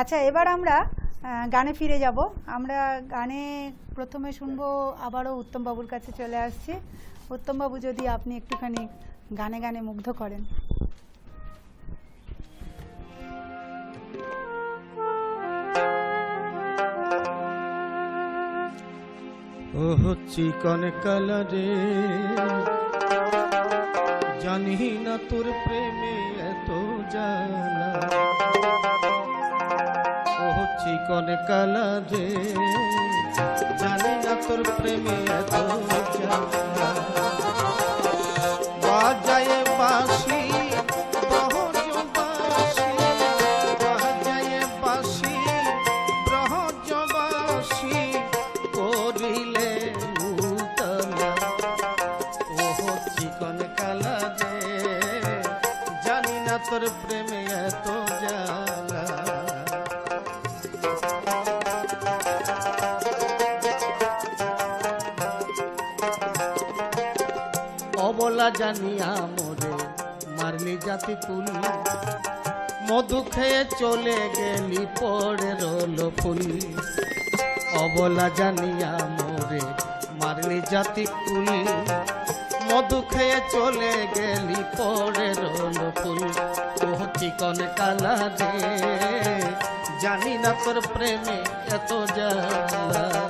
আচ্ছা এবার আমরা গানে ফিরে যাব। আমরা গানে প্রথমে শুনব আবারও উত্তমবাবুর কাছে চলে আসছি। উত্তমবাবু যদি আপনি একটুখানি গানে গানে মুগ্ধ করেন। ও চিকন কালারে জানি না তোর প্রেমে এত জানা চিকন কালারে জানি না তোর প্রেমে বাজায়ে কালা রে জানি তোর প্রেমে এত জ্বালা। অবলা জানিয়া মোরে, মারলি জাতি কুল। মধু খেয়ে চলে গেলি পড়ে রোল ফুল অবলা জানিয়া মোরে, মারলি জাতি কুল। মধু খেয়ে চলে গেলি পড়ে রোল ফুল ও চিকন কালা রে, জানি না তোর প্রেমে এত জ্বালা।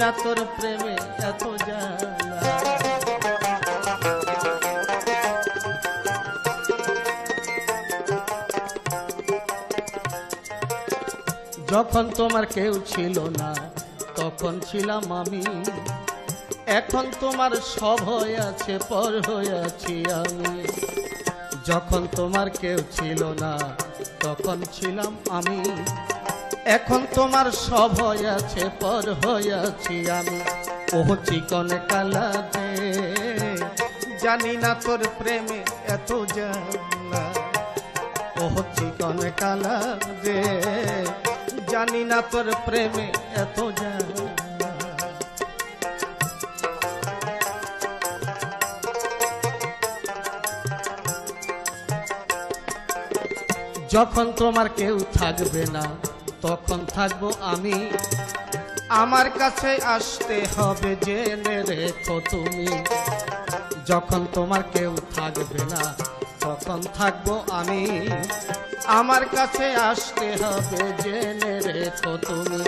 না তোর প্রেমে এত জ্বালা। যখন তোমার কেউ ছিল না, তখন ছিলাম আমি। এখন তোমার সব হয়ে আছে, পর হয়ে আছি আমি। যখন তোমার কেউ ছিল না, তখন ছিলাম আমি। এখন তোমার সব হয়ে আছে পর হয়ে আছি আমি। ও চিকন কালা দে জানি না তোর প্রেমে এত জানা ও চিকন কালা দে জানি না তোর প্রেমে এত জানা যখন তোমার কেউ থাকবে না তখন থাকব আমি? আমার কাছে আসতে হবে জেনে রেখো তুমি। যখন তোমার কেউ থাকবে না তখন থাকব আমি। আমার কাছে আসতে হবে জেনে রেখো তুমি।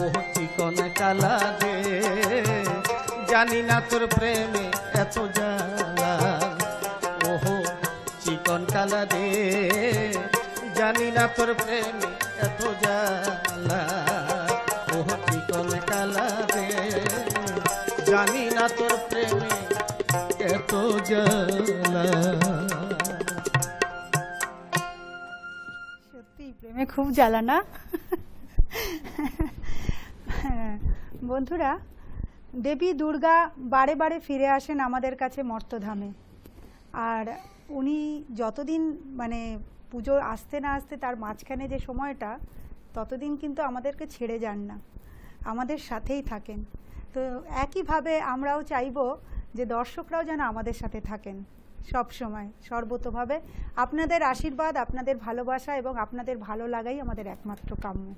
ও চিকন কালা দে জানি না তোর প্রেমে এত জ্বালা। ওহো চিকন কালা রে জানি না তোর প্রেমে এত জ্বালা। ওহো চিকন কালা রে জানি না তোর প্রেমে এত সত্যি প্রেমে খুব জ্বালা না? হ্যাঁ, বন্ধুরা দেবী দুর্গা বারে বারে ফিরে আসেন আমাদের কাছে মর্তধামে। আর উনি যতদিন মানে পুজো আসতে না আসতে তার মাঝখানে যে সময়টা, ততদিন কিন্তু আমাদেরকে ছেড়ে যান না। আমাদের সাথেই থাকেন। তো একইভাবে আমরাও চাইব যে দর্শকরাও যেন আমাদের সাথে থাকেন সব সময়, সর্বতভাবে। আপনাদের আশীর্বাদ, আপনাদের ভালোবাসা এবং আপনাদের ভালো লাগাই আমাদের একমাত্র কাম্য।